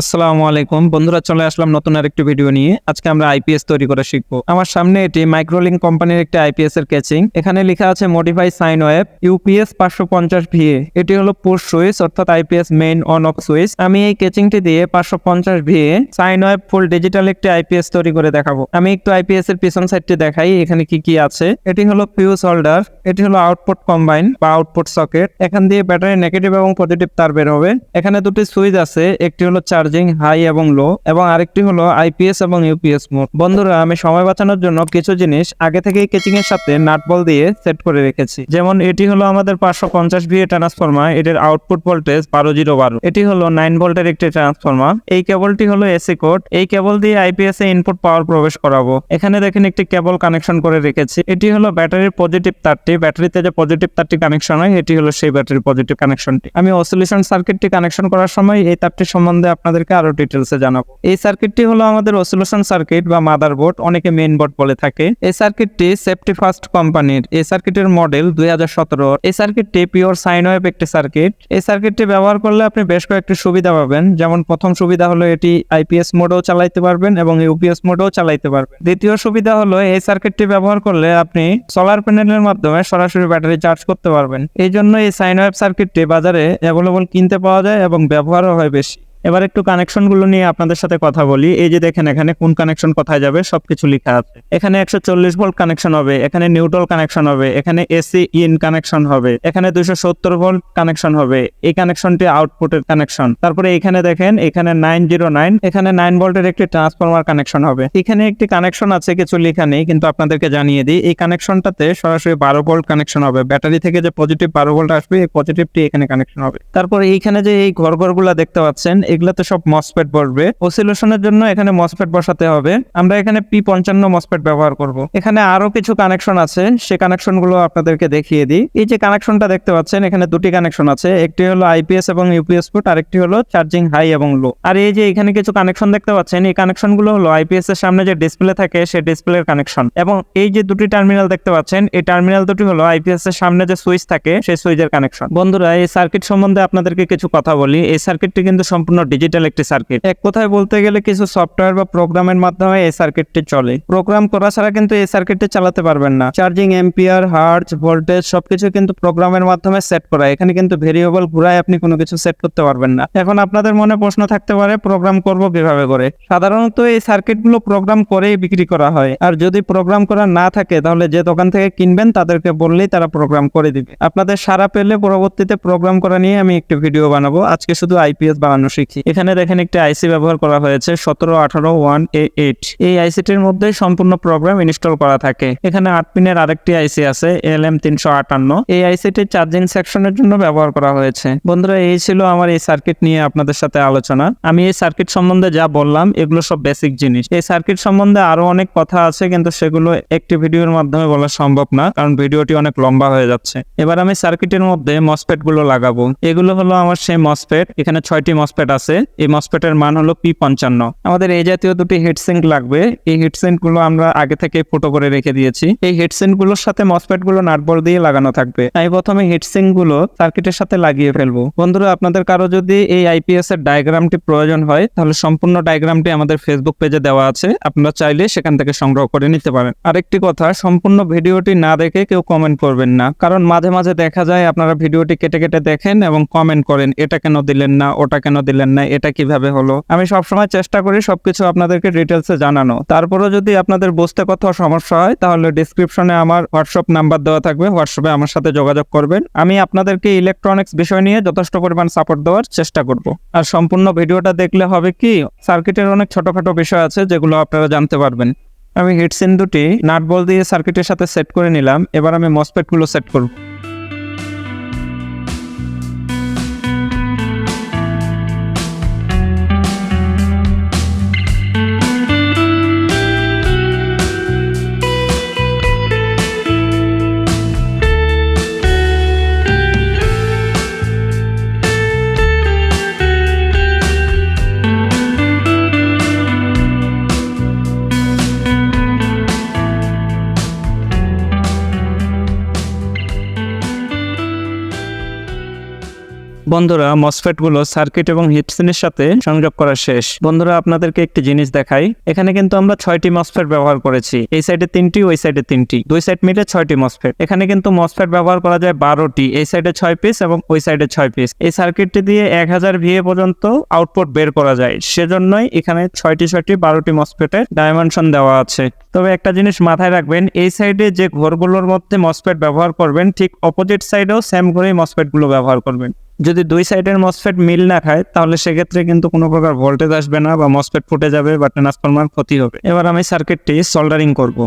আসসালামু আলাইকুম। বন্ধুরা, চলে আসলাম নতুন আরেকটি ভিডিও নিয়ে। আজকে আমরা আইপিএস তৈরি করে শিখব। আমার সামনে এটি মাইক্রোলিং কোম্পানির একটি আইপিএস এর ক্যাচিং এখানে লেখা আছে মডিফাই সাইন ওয়েব ইউপিএস পাঁচশো পঞ্চাশ ভিএ এটি হলো পুশ সুইচ অর্থাৎ IPS main on off switch আমি এই ক্যাচিংটি দিয়ে পাঁচশো পঞ্চাশ VA sine wave full digital একটি আইপিএস তৈরি করে দেখাবো। আমি একটু আইপিএস এর পিছন সাইডটি দেখাই, এখানে কি কি আছে। এটি হলো ফিউজ হোল্ডার এটি হলো আউটপুট কম্বাইন বা আউটপুট সকেট এখান দিয়ে ব্যাটারি নেগেটিভ এবং পজিটিভ তার বের হবে। এখানে দুটি সুইচ আছে, একটি হলো চার্জিং হাই এবং লো এবং আরেকটি হলো আইপিএস এবং ইউপিএস মোড বন্ধুরা, আমি সময় বাঁচানোর জন্য কিছু জিনিস আগে থেকেই কেচিং এর সাথে নাট বল দিয়ে সেট করে রেখেছি। যেমন, এটি হলো আমাদের পাঁচশো পঞ্চাশ ভিএ ট্রান্সফরমার এটির আউটপুট ভোল্টেজ বারো জিরো বারো। এটি হলো নাইন ভোল্টের একটি ট্রান্সফরমার এই কেবলটি হলো এসি কোড এই কেবল দিয়ে আইপিএস এ ইনপুট পাওয়ার প্রবেশ করাবো। এখানে দেখেন একটি কেবল কানেকশন করে রেখেছি। এটি হলো ব্যাটারির পজিটিভ তারটি ব্যাটারিতে যে পজিটিভ তারটি কানেকশন হয়, এটি হলো সেই ব্যাটারির পজিটিভ কানেকশনটি আমি অসিলেশন সার্কিটটি কানেকশন করার সময় এই তারটি সম্বন্ধে আপনাদেরকে আরও ডিটেলসে জানাব। এই সার্কিটটি হলো আমাদের অসিলেশন সার্কিট বা মাদার বোর্ড অনেকে মেইন বোর্ড বলে থাকে। এই সার্কিটটি সেফটি ফার্স্ট কোম্পানির এই সার্কিটের মডেল দুই হাজার সতেরো। এই সার্কিটটি পিওর সাইন ওয়েভ একটি সার্কিট এই সার্কিটটি ব্যবহার করলে আপনি বেশ কয়েকটি সুবিধা পাবেন। যেমন প্রথম সুবিধা হলো এটি আইপিএস মোডেও চালাইতে পারবেন এবং ইউপিএস মোডেও চালাইতে পারবেন। দ্বিতীয় সুবিধা হলো এই সার্কিটটি ব্যবহার করলে আপনি সোলার প্যানেলের মাধ্যমে সরাসরি ব্যাটারি চার্জ করতে পারবেন। এই জন্য এই সাইন ওয়েভ সার্কিটটি বাজারে অ্যাভেলেবল কিনতে পাওয়া যায় এবং ব্যবহারও হয় বেশি। এবার একটু কানেকশনগুলো নিয়ে আপনাদের সাথে কথা বলি। এই যে দেখেন, এখানে কোন কানেকশন কোথায় যাবে? সবকিছু লেখা আছে। এখানে একশো চল্লিশ ভোল্ট কানেকশন হবে, এখানে নিউট্রাল কানেকশন হবে, এখানে এসি ইন কানেকশন হবে, এখানে দুইশো সত্তর ভোল্ট কানেকশন হবে। এই কানেকশনটি আউটপুটের কানেকশন তারপরে এখানে দেখেন, এখানে নাইন জিরো নাইন এখানে নাইন ভোল্টের একটি ট্রান্সফরমার কানেকশন হবে। এখানে একটি কানেকশন আছে, কিছু লেখা নেই, কিন্তু আপনাদেরকে জানিয়ে দিই, এই কানেকশনটাতে সরাসরি বারো ভোল্ট কানেকশন হবে। ব্যাটারি থেকে যে পজিটিভ বারো ভোল্ট আসবে, এই পজিটিভটি এখানে কানেকশন হবে। তারপর এইখানে যে এই ঘর ঘরগুলা দেখতে পাচ্ছেন এগুলাতে সব মসপেট বসবে। অসিলেশনের জন্য এখানে মসপেট বসাতে হবে। আমরা এখানে পি পঞ্চান্ন মসপেট ব্যবহার করব। এখানে আরও কিছু কানেকশন আছে। সে কানেকশনগুলো আপনাদেরকে দেখিয়ে দিই। এই যে কানেকশনটা দেখতে পাচ্ছেন, এখানে দুটি কানেকশন আছে। একটি হলো আইপিএস এবং ইউপিএস পোর্ট আরেকটি হলো চার্জিং হাই এবং লো আর এই যে এখানে কিছু কানেকশন দেখতে পাচ্ছেন, এই কানেকশনগুলো হলো আইপিএস এর সামনে যে ডিসপ্লে থাকে সেই ডিসপ্লের কানেকশন এবং এই যে দুটি টার্মিনাল দেখতে পাচ্ছেন, এই টার্মিনাল দুটি হলো আইপিএস এর সামনে যে সুইচ থাকে সেই সুইচের কানেকশন বন্ধুরা, এই সার্কিট সম্বন্ধে আপনাদেরকে কিছু কথা বলি। এই সার্কিটটি কিন্তু সম্পূর্ণ ডিজিটাল একটি সার্কিট এক কথায় বলতে গেলে কিছু সফটওয়্যার বা প্রোগ্রামের মাধ্যমে এই সার্কিটটি চলে। প্রোগ্রাম করা ছাড়া কিন্তু এই সার্কিটটি চালাতে পারবেন না। চার্জিং এম্পিয়ার হার্জ ভোল্টেজ সবকিছু কিন্তু প্রোগ্রামের মাধ্যমে সেট করা। এখানে কিন্তু ভেরিয়েবল ঘুরায় আপনি কোনো কিছু সেট করতে পারবেন না। এখন আপনাদের মনে প্রশ্ন থাকতে পারে প্রোগ্রাম করব কীভাবে করে? সাধারণত এই সার্কিটগুলো প্রোগ্রাম করেই বিক্রি করা হয়। আর যদি প্রোগ্রাম করা না থাকে, তাহলে যে দোকান থেকে কিনবেন, তাদেরকে বললেই তারা প্রোগ্রাম করে দিবে। আপনাদের সারা পেলে পরবর্তীতে প্রোগ্রাম করা নিয়ে আমি একটি ভিডিও বানাবো। আজকে শুধু আইপিএস বানানো শিখি। এখানে দেখেন একটি আইসি ব্যবহার করা হয়েছে, সতেরো আঠারো ওয়ান এ এইট এই আইসিটির মধ্যে সম্পূর্ণ প্রোগ্রাম ইনস্টল করা থাকে। এখানে আট পিনের আরেকটি আইসি আছে, এল এম তিনশো আটান্ন। এই আইসিটি চার্জিং সেকশনের জন্য ব্যবহার করা হয়েছে। বন্ধুরা, এই ছিল আমার এই সার্কিট নিয়ে আপনাদের সাথে আলোচনা। আমি এই সার্কিট সম্বন্ধে যা বললাম, এগুলো সব বেসিক জিনিস। এই সার্কিট সম্বন্ধে আরও অনেক কথা আছে, কিন্তু সেগুলো একটি ভিডিওর মাধ্যমে বলা সম্ভব না, কারণ ভিডিওটি অনেক লম্বা হয়ে যাচ্ছে। এবার আমি সার্কিটের মধ্যে মসপেটগুলো লাগাবো। এগুলো হলো আমার সেই মসপেট এখানে ছয়টি মসপেট আছে, এই মসপেটের মান হলো পি পঞ্চান্ন। আমাদের এই জাতীয় দুটি হিটসিঙ্ক লাগবে। এই হিটসিঙ্কগুলো আমরা আগে থেকে ফটো করে রেখে দিয়েছি। এই হিটসিঙ্কগুলোর সাথে মসপেটগুলো নাটবল দিয়ে লাগানো থাকবে। আমি প্রথমে হিটসিঙ্কগুলো সার্কিটের সাথে লাগিয়ে ফেলব। বন্ধুরা, আপনাদের কারও যদি এই আইপিএস এর ডায়াগ্রামটি প্রয়োজন হয়, তাহলে সম্পূর্ণ ডায়াগ্রামটি আমাদের ফেসবুক পেজে দেওয়া আছে। আপনারা চাইলে সেখান থেকে সংগ্রহ করে নিতে পারেন। আরেকটি কথা, সম্পূর্ণ ভিডিওটি না দেখে কেউ কমেন্ট করবেন না। কারণ মাঝে মাঝে দেখা যায়, আপনারা ভিডিওটি কেটে কেটে দেখেন এবং কমেন্ট করেন, এটা কেন দিলেন না? ওটা কেন দিলেন না এটা কীভাবে হলো? আমি সবসময় চেষ্টা করি সবকিছু আপনাদেরকে ডিটেলসে জানানো। তারপরে যদি আপনাদের বুঝতে কোথাও সমস্যা হয়, তাহলে ডিসক্রিপশনে আমার হোয়াটসঅ্যাপ নাম্বার দেওয়া থাকবে। হোয়াটসঅ্যাপে আমার সাথে যোগাযোগ করবেন। আমি আপনাদেরকে ইলেকট্রনিক্স বিষয় নিয়ে যথেষ্ট পরিমাণ সাপোর্ট দেওয়ার চেষ্টা করব। আর সম্পূর্ণ ভিডিওটা দেখলে হবে কি সার্কিটের অনেক ছোটখাটো বিষয় আছে যেগুলো আপনারা জানতে পারবেন। আমি হিটসিন দুটি নাট বল দিয়ে সার্কিটের সাথে সেট করে নিলাম। এবার আমি মসপেটগুলো সেট করব। বন্ধুরা মসফেটগুলো সার্কিট এবং হিটসিনের সাথে সংযোগ করা শেষ। বন্ধুরা, আপনাদেরকে একটি জিনিস দেখাই। এখানে কিন্তু আমরা ছয়টি মসফেট ব্যবহার করেছি। এই সাইডে তিনটি, ওই সাইডে তিনটি। দুই সাইড মিলে ছয়টি মসফেট এখানে কিন্তু মসফেট ব্যবহার করা যায় বারোটি। এই সাইডে ছয় পিস এবং ওই সাইডে ছয় পিস এই সার্কিটটি দিয়ে এক হাজার ভিএ পর্যন্ত আউটপুট বের করা যায়। সেজন্যই এখানে ছয়টি ছয়টি, বারোটি মসফেটের ডাইমেনশন দেওয়া আছে। তবে একটা জিনিস মাথায় রাখবেন, এই সাইডে যে ঘরগুলোর মধ্যে মসফেট ব্যবহার করবেন, ঠিক অপোজিট সাইডেও সেম ঘরেই মসফেটগুলো ব্যবহার করবেন। যদি দুই সাইডের মসফেট মিল না খায়, তাহলে সেক্ষেত্রে কিন্তু কোনো প্রকার ভোল্টেজ আসবে না বা মসফেট ফুটে যাবে বা ট্রান্সফরমার ক্ষতি হবে। এবার আমি সার্কিটটি সোল্ডারিং করব।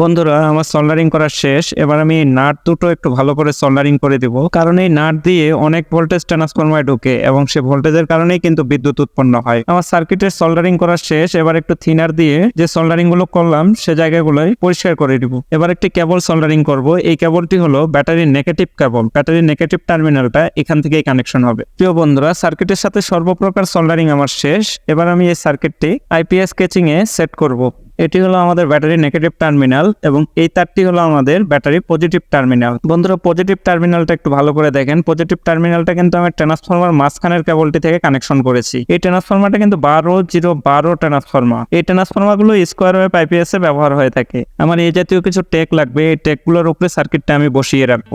বন্ধুরা, আমার সোল্ডারিং করা শেষ। এবার আমি নাট দুটো একটু ভালো করে সোল্ডারিং করে দিব। কারণ এই নাট দিয়ে অনেক ভোল্টেজ ট্রান্সফরমারে ঢোকে এবং সে ভোল্টেজের কারণেই কিন্তু বিদ্যুৎ উৎপন্ন হয়। আমার সার্কিটের সোল্ডারিং করা শেষ। এবার একটু থিনার দিয়ে যে সোল্ডারিংগুলো করলাম, সে জায়গাগুলোই পরিষ্কার করে দিব। এবার একটি কেবল সোল্ডারিং করব। এই কেবলটি হলো ব্যাটারির নেগেটিভ কেবল ব্যাটারির নেগেটিভ টার্মিনালটা এখান থেকেই কানেকশন হবে। প্রিয় বন্ধুরা সার্কিটের সাথে সর্বপ্রকার সোল্ডারিং আমার শেষ। এবার আমি এই সার্কিটটি আইপিএস স্কেচিং এ সেট করব। এটি হলো আমাদের ব্যাটারি নেগেটিভ টার্মিনাল এবং এই তারটি হলো আমাদের ব্যাটারি পজিটিভ টার্মিনাল। বন্ধুরা, পজিটিভ টার্মিনালটা একটু ভালো করে দেখেন। পজিটিভ টার্মিনালটা কিন্তু আমি ট্রান্সফরমার মাঝখানের কেবলটি থেকে কানেকশন করেছি। এই ট্রান্সফরমারটা কিন্তু বারো জিরো বারো ট্রান্সফরমার। এই ট্রান্সফরমারগুলো স্কোয়ার ওয়েভ আইপিএস এ ব্যবহার হয়ে থাকে। আমার এই জাতীয় কিছু টেক লাগবে। এই টেকগুলোর উপরে সার্কিটটা আমি বসিয়ে রাখব।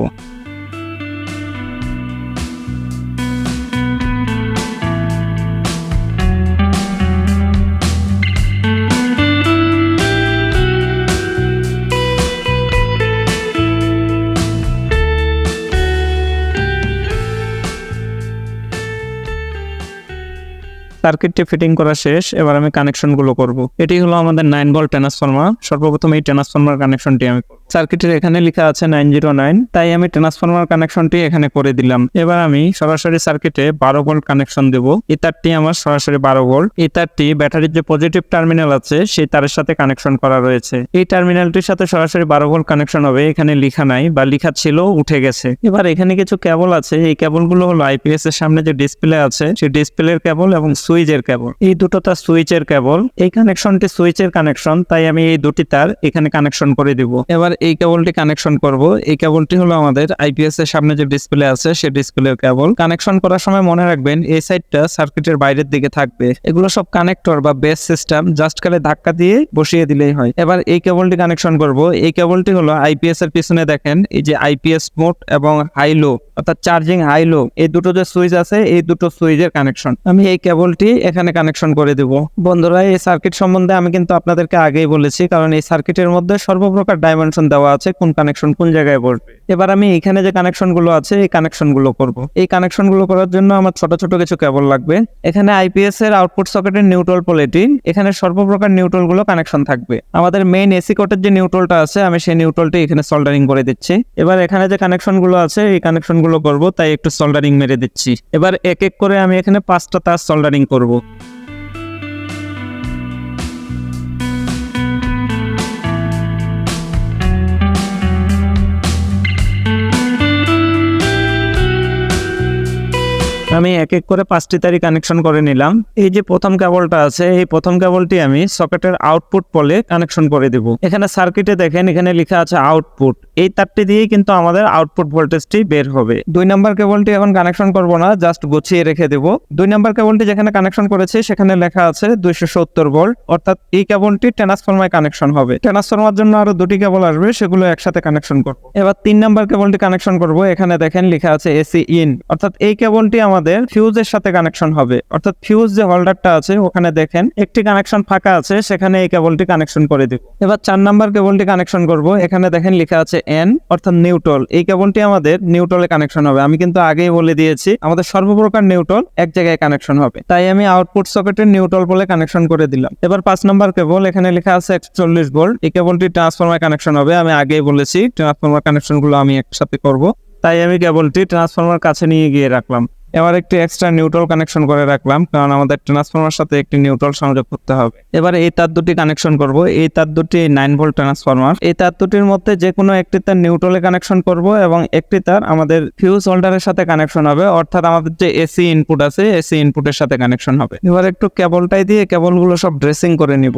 সার্কিটটি ফিটিং করা শেষ, এবার আমি কানেকশনগুলো করব। এটি হলো আমাদের নাইন ভোল্ট ট্রান্সফরমার সর্বপ্রথম এই ট্রান্সফরমার কানেকশনটি আমি সার্কিটের এখানে লেখা আছে নাইন জিরো নাইন তাই আমি ট্রান্সফরমার কানেকশনটি এখানে করে দিলাম। এবার আমি সরাসরি সার্কিটে বারো ভোল্ট কানেকশন দেব। এই তারটি আমার সরাসরি বারো ভোল্ট এই তারটি ব্যাটারির যে পজিটিভ টার্মিনাল আছে সেই তারের সাথে কানেকশন করা রয়েছে। এই টার্মিনালটির সাথে সরাসরি বারো ভোল্ট কানেকশন হবে, এখানে লেখা নাই বা লেখা ছিল, উঠে গেছে। এবার এখানে কিছু কেবল আছে, এই কেবলগুলো হলো আইপিএস এর সামনে যে ডিসপ্লে আছে, সেই ডিসপ্লের কেবল এবং সুইচের কেবল। এই দুটো তার সুইচের কেবল। এই কানেকশনটি সুইচের কানেকশন, তাই আমি এই দুটি তার এখানে কানেকশন করে দিব। এবার এই কেবলটি কানেকশন করব। এই কেবলটি হলো আমাদের আইপিএস এর সামনে যে ডিসপ্লে আছে সেই ডিসপ্লের কেবল। কানেকশন করার সময় মনে রাখবেন, এই সাইডটা সার্কিটের বাইরের দিকে থাকবে। এগুলো সব কানেক্টর বা বেস সিস্টেম, জাস্ট খালি ধাক্কা দিয়ে বসিয়ে দিলেই হয়। এবার এই কেবলটি কানেকশন করব। এই কেবলটি হলো আইপিএস এর পিছনে দেখেন, এই যে আইপিএস মোড এবং হাইলো অর্থাৎ চার্জিং হাইলো এই দুটো যে সুইচ আছে, এই দুটো সুইচের কানেকশন। আমি এই কেবলটি এখানে কানেকশন করে দেব। বন্ধুরা, এই সার্কিট সম্বন্ধে আমি কিন্তু আপনাদেরকে আগেই বলেছি, কারণ এই সার্কিটের মধ্যে সর্বপ্রকার ডাইমেনশন দেওয়া আছে, কোন কানেকশন কোন জায়গায় পড়বে এবার আমি এখানে যে কানেকশনগুলো আছে, এই কানেকশনগুলো করব। এই কানেকশনগুলো করার জন্য আমার ছোট ছোট কিছু কেবল লাগবে। এখানে আইপিএস এর আউটপুট সকেটের নিউট্রাল পোলেটি এখানে সর্বপ্রকার নিউট্রালগুলো কানেকশন থাকবে। আমাদের মেইন এসি কোটের যে নিউট্রালটা আছে, আমি সেই নিউট্রালটি এখানে সোল্ডারিং করে দিচ্ছি। এবার এখানে যে কানেকশনগুলো আছে, এই কানেকশনগুলো করব, তাই একটু সোল্ডারিং মেরে দিচ্ছি। এবার এক এক করে আমি এখানে পাঁচটা তার সোল্ডারিং করব। আমি এক এক করে পাঁচটি তারি কানেকশন করে নিলাম। এই যে প্রথম কেবলটা আছে, এই প্রথম কেবলটি আমি সকেটের আউটপুট পলে কানেকশন করে দেব। এখানে সার্কিটে দেখেন, এখানে লেখা আছে আউটপুট এই তারটি দিয়েই কিন্তু আমাদের আউটপুট ভোল্টেজটি বের হবে। দুই নাম্বার কেবলটি এখন কানেকশন করব না জাস্ট গুছিয়ে রেখে দেব। দুই নাম্বার কেবলটি যেখানে কানেকশন করেছি, সেখানে লেখা আছে দুইশো সত্তর ভোল্ট অর্থাৎ এই কেবলটি ট্রান্সফরমার কানেকশন হবে। ট্রান্সফরমার জন্য আরও দুটি কেবল আসবে, সেগুলো একসাথে কানেকশন করব। এবার তিন নাম্বার কেবলটি কানেকশন করব। এখানে দেখেন লেখা আছে এসি ইন অর্থাৎ এই কেবলটি আমাদের ফিউজের সাথে কানেকশন হবে। অর্থাৎ ফিউজ যে হোল্ডারটা আছে, ওখানে দেখেন একটি কানেকশন ফাঁকা আছে, সেখানে এই কেবলটি কানেকশন করে দিব। এবার চার নাম্বার কেবলটি কানেকশন করব, এখানে দেখেন লেখা আছে এন অর্থাৎ নিউট্রল এই কেবলটি আমাদের নিউট্রলে কানেকশন হবে। আমি কিন্তু আগেই বলে দিয়েছি, আমাদের সর্বপ্রকার নিউট্রল এক জায়গায় কানেকশন হবে। তাই আমি আউটপুট সকেটের নিউট্রল বলে কানেকশন করে দিলাম। এবার পাঁচ নাম্বার কেবল, এখানে লেখা আছে একচল্লিশ ভোল্ট এই কেবলটি ট্রান্সফরমার কানেকশন হবে। আমি আগেই বলেছি ট্রান্সফরমার কানেকশনগুলো আমি একসাথে করব। তাই আমি কেবলটি ট্রান্সফরমার কাছে নিয়ে গিয়ে রাখলাম। এবার একটি এক্সট্রা নিউট্রাল কানেকশন করে রাখলাম, কারণ আমাদের ট্রান্সফরমার সাথে একটি নিউট্রাল সংযোগ করতে হবে। এবার এই তার দুটি কানেকশন করব। এই তার দুটি নাইন ভোল্ট ট্রান্সফরমার এই তার দুটির মধ্যে যে কোনো একটি তার নিউট্রালে কানেকশন করব এবং একটি তার আমাদের ফিউজ হোল্ডারের সাথে কানেকশন হবে, অর্থাৎ আমাদের যে এসি ইনপুট আছে এসি ইনপুটের সাথে কানেকশন হবে। এবার একটু কেবলটাই দিয়ে কেবলগুলো সব ড্রেসিং করে নিব।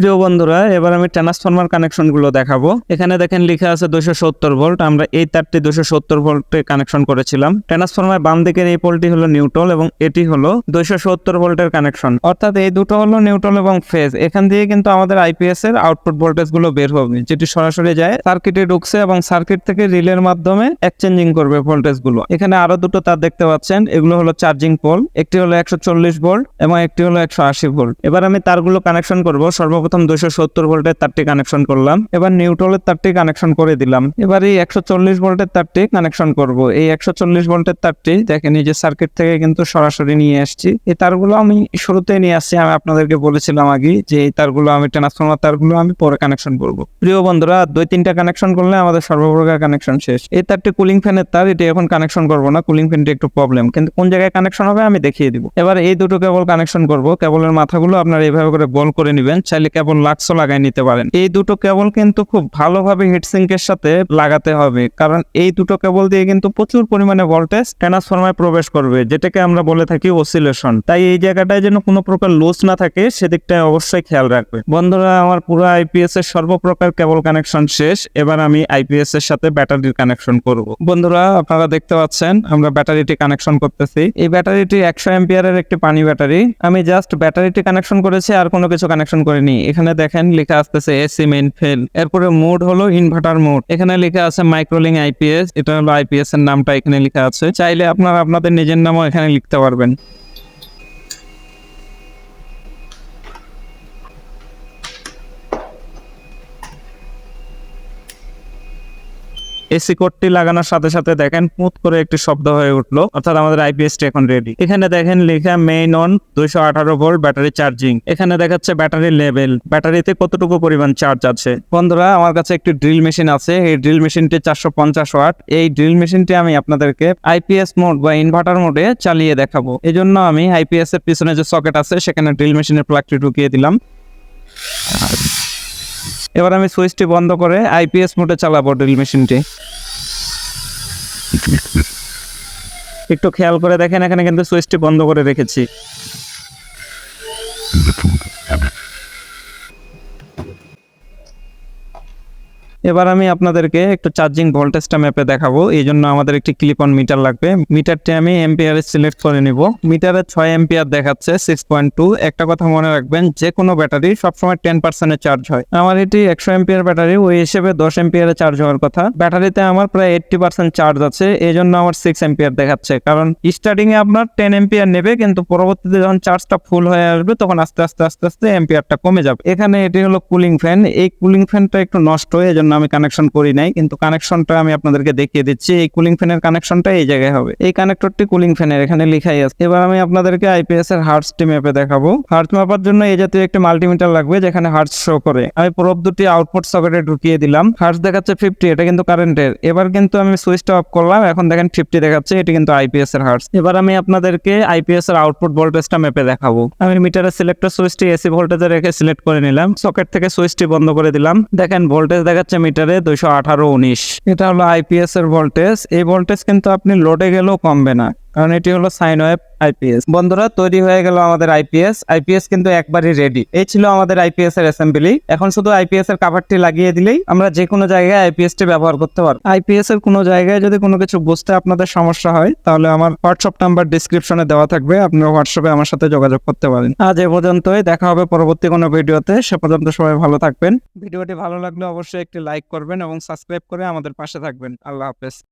প্রিয় বন্ধুরা, এবার আমি ট্রান্সফরমার কানেকশনগুলো দেখাবো। এখানে দেখেন লেখা আছে দুশো সত্তর ভোল্ট আমরা এই তারটি দুশো সত্তর ভোল্টে কানেকশন করেছিলাম। ট্রান্সফরমার বাম দিকের এই পোলটি হলো নিউট্রাল এবং এটি হলো দুশো সত্তর ভোল্টের কানেকশন অর্থাৎ এই দুটো হলো নিউট্রাল এবং ফেজ এখান দিয়ে কিন্তু আমাদের আইপিএস এর আউটপুট ভোল্টেজগুলো বের হবে, যেটি সরাসরি যায় সার্কিটে ঢুকছে এবং সার্কিট থেকে রিলের মাধ্যমে এক্সচেঞ্জিং করবে ভোল্টেজগুলো এখানে আরও দুটো তার দেখতে পাচ্ছেন, এগুলো হলো চার্জিং পোল একটি হলো একশো চল্লিশ ভোল্ট এবং একটি হলো একশো আশি ভোল্ট এবার আমি তারগুলো কানেকশন করব, সর্বপ্রথম দুশো সত্তর ভোল্টের তারটি কানেকশন করলাম। এবার নিউট্রালের তারটি কানেকশন করে দিলাম। এবার এই একশো চল্লিশ ভোল্টের তারটি কানেকশন করব। এই একশো চল্লিশ ভোল্টের তারটি, দেখেন এই যে সার্কিট থেকে কিন্তু সরাসরি নিয়ে আসছি। এই তারগুলো আমি শুরুতে নিয়ে আসছি, আমি আপনাদেরকে বলেছিলাম আগে যে এই তারগুলো আমি ট্রান্সফর্মার তারগুলো আমি পরে কানেকশন করব। প্রিয় বন্ধুরা, দুই তিনটা কানেকশন করলে আমাদের সর্বপ্রকার কানেকশন শেষ। এই তারটি কুলিং ফ্যানের তার, এটি এখন কানেকশন করব না কুলিং ফ্যানটি একটু প্রবলেম কিন্তু কোন জায়গায় কানেকশন হবে আমি দেখিয়ে দিব। এবার এই দুটো কেবল কানেকশন করব। কেবলের মাথাগুলো আপনারা এইভাবে করে বল করে নেবেন, চাইলে কেবল লাক্সও লাগাই নিতে পারেন। এই দুটো কেবল কিন্তু খুব ভালোভাবে হিটসিঙ্কের সাথে লাগাতে হবে। কারণ এই দুটো কেবল দিয়ে কিন্তু প্রচুর পরিমাণে ভোল্টেজ ট্রান্সফরমারে প্রবেশ করবে, যেটাকে আমরা বলে থাকি অসিলেশন তাই এই জায়গাটায় যেন কোনো প্রকার লুজ না থাকে সেদিকটায় অবশ্যই খেয়াল রাখবে বন্ধুরা, আমার পুরো আইপিএস এর সর্বপ্রকার কেবল কানেকশন শেষ। এবার আমি আইপিএস এর সাথে ব্যাটারির কানেকশন করব। বন্ধুরা, আপনারা দেখতে পাচ্ছেন, আমরা ব্যাটারিটি কানেকশন করতেছি। এই ব্যাটারিটি একশো এম্পিয়ারের একটি পানি ব্যাটারি আমি জাস্ট ব্যাটারিটি কানেকশন করেছি, আর কোনো কিছু কানেকশন করিনি। এখানে দেখেন লেখা আসতেছে এসি মেইন ফেল এরপরে মোড হলো ইনভার্টার মোড। এখানে লেখা আছে মাইক্রোলিং আইপিএস এটা হলো আইপিএস এর নামটা এখানে লেখা আছে। চাইলে আপনারা আপনাদের নিজের নামও এখানে লিখতে পারবেন। এসি কোডটি লাগানোর সাথে সাথে দেখেন পুত করে একটি শব্দ হয়ে উঠল। অর্থাৎ আমাদের আইপিএসটি এখন রেডি এখানে দেখেন লেখা মেইন অন দুইশো আঠারো ভোল্ট ব্যাটারি চার্জিং এখানে দেখাচ্ছে ব্যাটারি লেভেল ব্যাটারিতে কতটুকু পরিমাণ চার্জ আছে? বন্ধুরা, আমার কাছে একটি ড্রিল মেশিন আছে। এই ড্রিল মেশিনটি চারশো পঞ্চাশ ওয়াট এই ড্রিল মেশিনটি আমি আপনাদেরকে আইপিএস মোড বা ইনভার্টার মোডে চালিয়ে দেখাবো। এই জন্য আমি আইপিএস এর পিছনে যে সকেট আছে, সেখানে ড্রিল মেশিনের প্লাগটি ঢুকিয়ে দিলাম। এবার আমি সুইচটি বন্ধ করে আইপিএস মোডে চালাবো ড্রিল মেশিনটি। একটু খেয়াল করে দেখেন, এখানে কিন্তু সুইচটি বন্ধ করে রেখেছি। এবার আমি আপনাদেরকে একটু চার্জিং ভোল্টেজটা ম্যাপে দেখাবো। এই জন্য আমাদের একটি ক্লিপ অন মিটার লাগবে। মিটারটি আমি এম্পিয়ারে সিলেক্ট করে নিব। মিটারে ছয় এম্পিয়ার দেখাচ্ছে সিক্স পয়েন্ট টু একটা কথা মনে রাখবেন যে কোনো ব্যাটারি সবসময় টেন পার্সেন্টে চার্জ হয়। আমার এটি একশো এম্পিয়ার ব্যাটারি, ওই হিসেবে দশ এম্পিয়ারে চার্জ হওয়ার কথা। ব্যাটারিতে আমার প্রায় এইটটি পার্সেন্ট চার্জ আছে, এই জন্য আমার সিক্স এম্পিয়ার দেখাচ্ছে। কারণ স্টার্টিং এ আপনার টেন এম্পিয়ার নেবে, কিন্তু পরবর্তীতে যখন চার্জটা ফুল হয়ে আসবে, তখন আস্তে আস্তে আস্তে আস্তে এম্পিয়ারটা কমে যাবে। এখানে এটি হলো কুলিং ফ্যান এই কুলিং ফ্যানটা একটু নষ্ট, এই জন্য আমি কানেকশন করি নাই, কিন্তু কানেকশনটা আমি আপনাদেরকে দেখিয়ে দিচ্ছি। এই কুলিং ফ্যানের কানেকশনটা এই জায়গায় হবে। এই কানেক্টরটি কুলিং ফ্যানের এখানে লেখাই আছে। এবার আমি আপনাদেরকে আইপিএস এর হার্টসটি ম্যাপে দেখাবো। হার্টস মাপার জন্য এই জাতীয় একটি মাল্টিমিটার লাগবে, যেখানে হার্টস শো করে। আমি প্রব দুটি আউটপুট সকেটে ঢুকিয়ে দিলাম। হার্টস দেখাচ্ছে ফিফটি এটা কিন্তু কারেন্টের এবার কিন্তু আমি সুইচটা অফ করলাম, এখন দেখেন ফিফটি দেখাচ্ছে, এটি কিন্তু আইপিএস এর হার্টস এবার আমি আপনাদেরকে আইপিএস এর আউটপুট ভোল্টেজটা ম্যাপে দেখাবো। আমি মিটারের সিলেক্টর সুইচটি এসি ভোল্টেজে রেখে সিলেক্ট করে নিলাম। সকেট থেকে সুইচটি বন্ধ করে দিলাম। দেখেন ভোল্টেজ দেখাচ্ছে মিটারে দুইশো আঠারো উনিশ। এটা হলো আইপিএস এর ভোল্টেজ এই ভোল্টেজ কিন্তু আপনি লোডে গেলেও কমবে না। কারণ এটি হলো সাইন ওয়েভ আইপিএস বন্ধুরা, তৈরি হয়ে গেল আমাদের আইপিএস আইপিএস কিন্তু একবারই রেডি এই ছিল আমাদের আইপিএস এর অ্যাসেম্বলি এখন শুধু আইপিএস এর কাভারটি লাগিয়ে দিলেই আমরা যে কোনো জায়গায় আইপিএস টি ব্যবহার করতে পারব। আইপিএস এর কোনো জায়গায় যদি কোনো কিছু বুঝতে আপনাদের সমস্যা হয়, তাহলে আমার হোয়াটসঅ্যাপ নাম্বার ডিসক্রিপশনে দেওয়া থাকবে। আপনারা হোয়াটসঅ্যাপে আমার সাথে যোগাযোগ করতে পারেন। আজ এ পর্যন্তই। দেখা হবে পরবর্তী কোনো ভিডিওতে। সে পর্যন্ত সবাই ভালো থাকবেন। ভিডিওটি ভালো লাগলে অবশ্যই একটি লাইক করবেন এবং সাবস্ক্রাইব করে আমাদের পাশে থাকবেন। আল্লাহ হাফেজ।